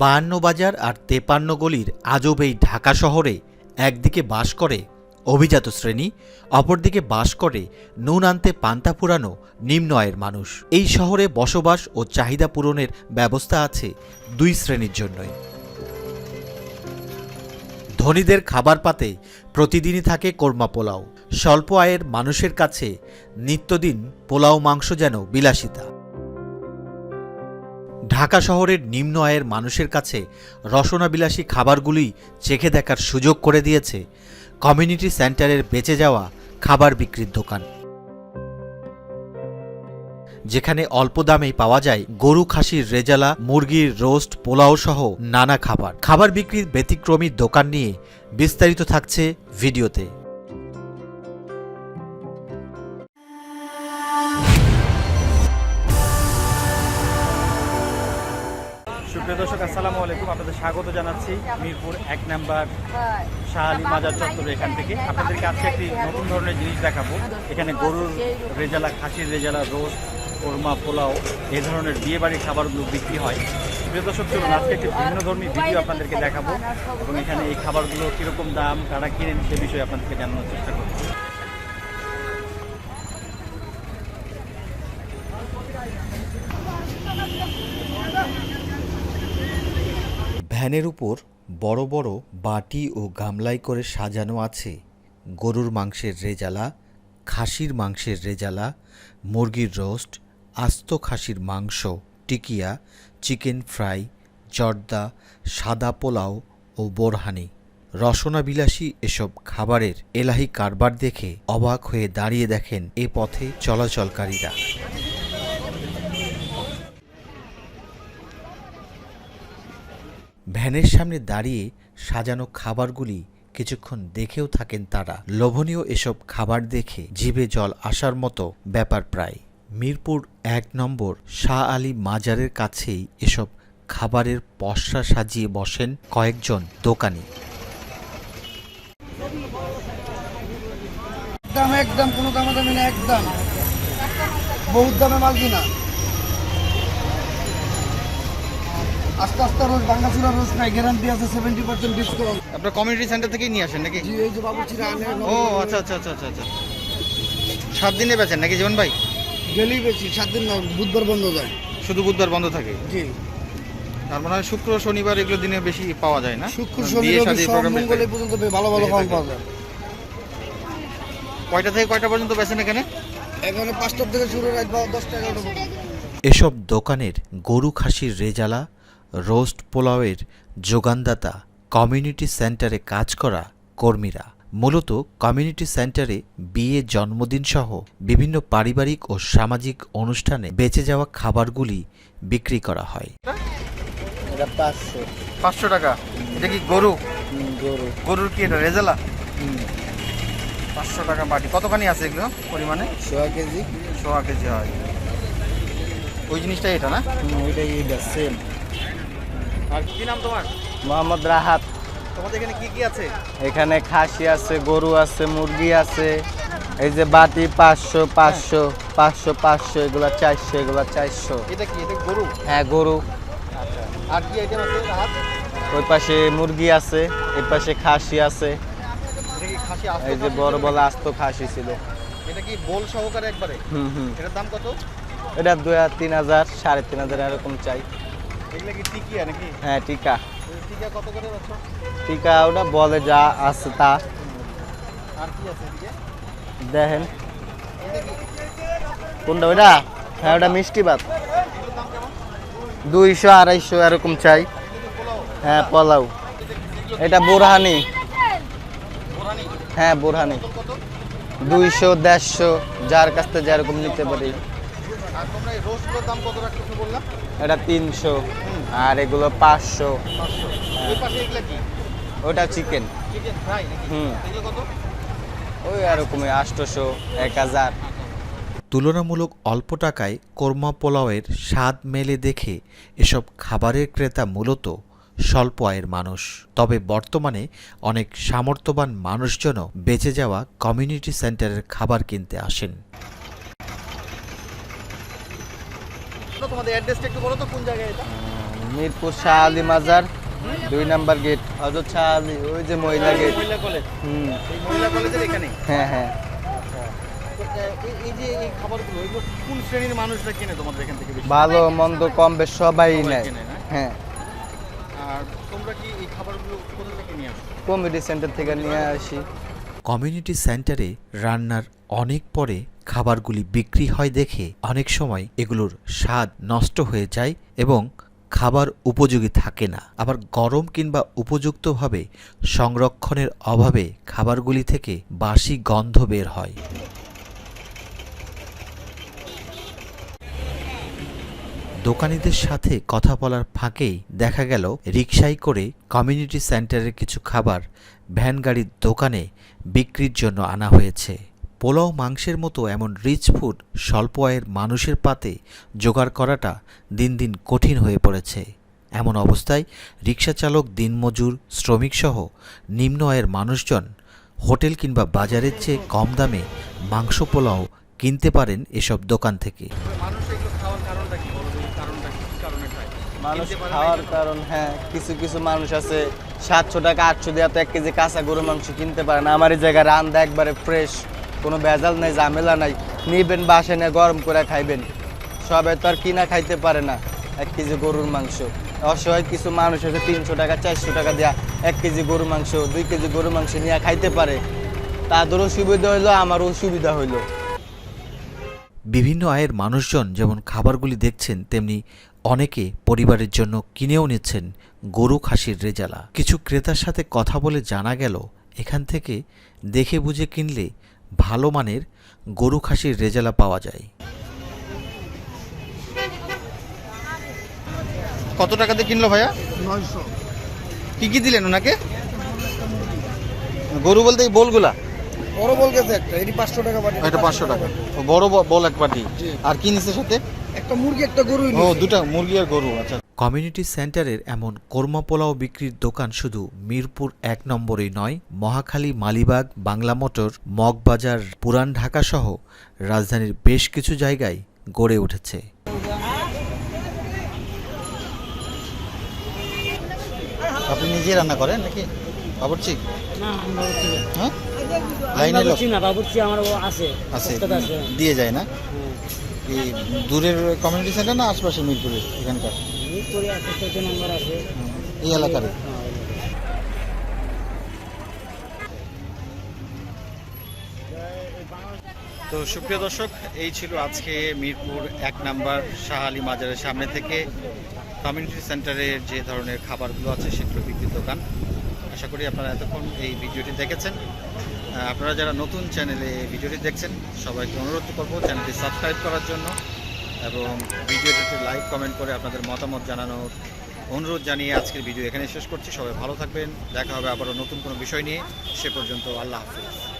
বায়ান্ন বাজার আর তেপান্ন গলির আজব এই ঢাকা শহরে একদিকে বাস করে অভিজাত শ্রেণি, অপরদিকে বাস করে নুন আনতে পান্তা পুরানো নিম্ন আয়ের মানুষ। এই শহরে বসবাস ও চাহিদা পূরণের ব্যবস্থা আছে দুই শ্রেণির জন্যই। ধনীদের খাবার পাতে প্রতিদিনই থাকে কোরমা পোলাও। স্বল্প আয়ের মানুষের কাছে নিত্যদিন পোলাও মাংস যেন বিলাসিতা। ঢাকা শহরের নিম্ন আয়ের মানুষের কাছে রসনাবিলাসী খাবারগুলি চেখে দেখার সুযোগ করে দিয়েছে কমিউনিটি সেন্টারের বেঁচে যাওয়া খাবার বিক্রির দোকান। যেখানে অল্প দামেই পাওয়া যায় গরু খাসির রেজালা মুরগির রোস্ট, পোলাও সহ নানা খাবার। খাবার বিক্রির ব্যতিক্রমী দোকান নিয়ে বিস্তারিত থাকছে ভিডিওতে। স্বাগত জানাচ্ছি মিরপুর এক নাম্বার শাহ আলী মাজার চত্বর এখান থেকে। আপনাদেরকে আজকে একটি নতুন ধরনের জিনিস দেখাবো। এখানে গরুর রেজালা খাসির রেজালা রোস্ট কোরমা পোলাও এ ধরনের বিয়ে বাড়ির খাবারগুলো বিক্রি হয়। প্রিয় দর্শক চলুন আজকে একটি ভিন্ন ধর্মী ভিডিও আপনাদেরকে দেখাবো এবং এখানে এই খাবারগুলো কীরকম দাম কারা কিনেন সে বিষয়ে আপনাদেরকে জানানোর চেষ্টা করব। ভ্যানের উপর বড় বড় বাটি ও গামলাই করে সাজানো আছে। গরুর মাংসের রেজালা, খাসির মাংসের রেজালা, মুরগির রোস্ট, আস্ত খাসির মাংস, টিকিয়া, চিকেন ফ্রাই, জর্দা, সাদা পোলাও ও বোরহানি। রসনাবিলাসী এসব খাবারের এলাহি কারবার দেখে অবাক হয়ে দাঁড়িয়ে দেখেন এ পথে চলাচলকারীরা। ভ্যানের সামনে দাঁড়িয়ে সাজানো খাবারগুলি কিছুক্ষণ দেখেও থাকেন তারা। লোভনীয় এসব খাবার দেখে জিভে জল আসার মতো ব্যাপার প্রায়। মিরপুর এক নম্বর শাহ আলী মাজারের কাছেই এসব খাবারের পসরা সাজিয়ে বসেন কয়েকজন দোকানি। একদম কোনো দামে দামি না একদম। বহুত দামে মাল কিনা। আস্তে আস্তে রোজ বাংলা চুরা রোজ নাই গ্যারান্টি আছে সেভেন্টি পার্সেন্ট ডিসকাউন্ট আপনার কমিউনিটি সেন্টার থেকেই নিয়ে আসেন নাকি? জি এই যে বাবু আনে ও আচ্ছা আচ্ছা আচ্ছা আচ্ছা আচ্ছা। সাত দিনে বেচেন নাকি জীবন ভাই? গেলেই বেশি সাত দিন না বুধবার বন্ধ যায়। শুধু বুধবার বন্ধ থাকে? জি। তার মানে হয় শুক্র শনিবার এগুলো দিনে বেশি পাওয়া যায় না? শুক্র বিয়ে শনি রবি শাদী সব প্রোগ্রামে মঙ্গল এই পর্যন্ত ভালো ভালো খাবার পাওয়া যায়। কয়টা থেকে কয়টা পর্যন্ত বেচেন এখানে? এখানে পাঁচটার থেকে শুরু রাত দশটা এগারোটা এসব দোকানের গরু খাসির রেজালা রোস্ট পোলাওয়ের যোগানদাতা কমিউনিটি সেন্টারে কাজ করা কর্মীরা। মূলত কমিউনিটি সেন্টারে বিয়ে জন্মদিন সহ বিভিন্ন পারিবারিক ও সামাজিক অনুষ্ঠানে বেঁচে যাওয়া খাবারগুলি বিক্রি করা হয়। পাঁচশো। টাকা? এটা কি গরু? গরু। গরুর কি এটা রেজালা? পাঁচশো টাকা বাটি। কতখানি আছে এগুলো পরিমাণে? সোয়া কেজি। সোয়া কেজি হয়। ওই জিনিসটাই এটা না? ওইটাই এটা সেম কি নাম তোমার? মোহাম্মদ রাহাত। তোমাদের এখানে কি কি আছে? এখানে খাসি আছে গরু আছে মুরগি আছে এই যে বাটি পাঁচশো পাঁচশো পাঁচশো পাঁচশো এগুলা চারশো এগুলা চারশো। এটা কি? এটা গরু? হ্যাঁ গরু। আর কি আইটেম আছে? ওই পাশে মুরগি আছে এই পাশে খাসি আছে। এই যে? বড় বড় আস্ত খাসি ছিল। এটা কি বোল সহকারে একবারে? হুম হুম। এটার দাম কত? এটা দুই হাজার তিন হাজার সাড়ে তিন হাজার এরকম চাই। এগুলো কি টিকিয়া নাকি? হ্যাঁ টিকা। কত করে টিকা ওটা বলে যা আছে তা। আর কি আছে এদিকে? দেখেন। কোনটা ওইটা? হ্যাঁ ওটা মিষ্টি ভাত। দুইশো আড়াইশো এরকম চাই। হ্যাঁ পোলাও। এটা বোরহানি। হ্যাঁ বোরহানি। দুইশো দেড়শো যার কাছ থেকে যেরকম নিতে পারি। আর তোমরা এই রোস্টগুলোর দাম কত রাখতেছো বললাম? এটা তিনশো আর এগুলো পাঁচশো। ওই পাশে এগুলো কি? ওটা চিকেন চিকেন ফ্রাই নাকি? হুম। এগুলো কত? ওই এরকমই আটশোশো এক হাজার। তুলনামূলক অল্প টাকায় কোরমা পোলাওয়ের স্বাদ মেলে দেখে এসব খাবারের ক্রেতা মূলত স্বল্প আয়ের মানুষ। তবে বর্তমানে অনেক সামর্থ্যবান মানুষজনও বেঁচে যাওয়া কমিউনিটি সেন্টারের খাবার কিনতে আসেন। তোমাদের অ্যাড্রেসটা একটু বলো তো কোন জায়গায় এটা? মিরপুর শাহ আলী মাজার দুই নাম্বার গেট হজরত শাহ আলী ওই যে মহিলা গেট মহিলা কলেজ হুম। এই মহিলা কলেজের এখানে? হ্যাঁ হ্যাঁ। এই- এই যে এই খাবারগুলো এগুলো কোন শ্রেণির মানুষরা কিনে তোমাদের এখান থেকে ভালো মন্দ কম বেশ সবাই নেয়। হ্যাঁ? আর তোমরা কি এই খাবারগুলো কোথা থেকে নিয়ে আসো? কমিটি সেন্টার থেকে নিয়ে আসি। কমিউনিটি সেন্টারে রান্নার অনেক পরে খাবারগুলি বিক্রি হয় দেখে অনেক সময় এগুলোর স্বাদ নষ্ট হয়ে যায় এবং খাবার উপযোগী থাকে না। আবার গরম কিংবা উপযুক্তভাবে সংরক্ষণের অভাবে খাবারগুলি থেকে বাসি গন্ধ বের হয়। দোকানিদের সাথে কথা বলার ফাঁকেই দেখা গেল, রিকশায় করে কমিউনিটি সেন্টারের কিছু খাবার ভ্যান গাড়ির দোকানে বিক্রির জন্য আনা হয়েছে। পোলাও মাংসের মতো এমন রিচ ফুড স্বল্প আয়ের মানুষের পাতে জোগাড় করাটা দিন দিন কঠিন হয়ে পড়েছে। এমন অবস্থায় রিক্সা চালক দিনমজুর শ্রমিকসহ নিম্ন আয়ের মানুষজন হোটেল কিংবা বাজারের চেয়ে কম দামে মাংস পোলাও কিনতে পারেন এসব দোকান থেকে। মানুষ খাওয়ার কারণটা কি বলো এই কারণটা কি? কি কারণে হ্যাঁ কিছু কিছু মানুষ আছে সাতশো টাকা আটশো দিয়ে তো এক কেজি কাঁচা গরু মাংস কিনতে পারে না। আমার এই জায়গায় রান্দা একবারে ফ্রেশ কোনো ভেজাল নাই, ঝামেলা নাই। নিবেন, বাসে নিয়ে গরম করে খাইবেন। সবাই তো আর কিনা খাইতে পারে না, এক কেজি গরুর মাংস। অসহায় কিছু মানুষ আছে, তিনশো টাকা, চারশো টাকা দেওয়া এক কেজি গরু মাংস, দুই কেজি গরু মাংস নিয়ে খাইতে পারে। তাদেরও সুবিধা হইল আমারও সুবিধা হইল। বিভিন্ন আয়ের মানুষজন যেমন খাবারগুলি দেখছেন, তেমনি অনেকে পরিবারের জন্য কিনেও নিচ্ছেন গরু খাসির রেজালা। কিছু ক্রেতার সাথে কথা বলে জানা গেল, এখান থেকে দেখে বুঝে কিনলে ভালো মানের গরু খাসির রেজালা পাওয়া যায়। কত টাকাতে কিনলো ভাইয়া? নয়শো। কি কি দিলেন ওনাকে? গরু বলতে এই বোলগুলা? বড় বল গেছে একটা এটি পাঁচশো টাকা পাঠিয়ে এটা পাঁচশো টাকা। বড় বল এক পাটি। আর কি নিচ্ছে সাথে? একটা মুরগি একটা গরু ও দুটা মুরগি আর গরু আচ্ছা। কমিউনিটি সেন্টারের এমন কোরমা পোলাও বিক্রির দোকান শুধু মিরপুর এক নম্বরেই নয় মহাখালী মালিবাগ বাংলা মোটর মগবাজার পুরান ঢাকা সহ রাজধানীর বেশ কিছু জায়গায় গড়ে উঠেছে। আপনি নিজে রান্না করেন নাকি? বাবুর্চি? না। হ্যাঁ? আমরা লোক। না বাবুর্চি আমার আছে আছে আছে। দিয়ে যায় না? এই দূরের কমিউনিটি সেন্টার না আশপাশে মিরপুরের এখানকার? এই নম্বর আছে। এলাকার হ্যাঁ, তো সুপ্রিয় দর্শক এই ছিল আজকে মিরপুর এক নাম্বার শাহ আলী মাজারের সামনে থেকে কমিউনিটি সেন্টারের যে ধরনের খাবারগুলো আছে সেগুলো বিক্রির দোকান। আশা করি আপনারা এতক্ষণ এই ভিডিওটি দেখেছেন। আপনারা যারা নতুন চ্যানেলে ভিডিওটি দেখছেন, সবাইকে অনুরোধ করব চ্যানেলটি সাবস্ক্রাইব করার জন্য এবং ভিডিওটিতে লাইক, কমেন্ট করে আপনাদের মতামত জানানোর অনুরোধ জানিয়ে আজকের ভিডিও এখানে শেষ করছি। সবাই ভালো থাকবেন। দেখা হবে আবারও নতুন কোনো বিষয় নিয়ে। সে পর্যন্ত আল্লাহ হাফিজ।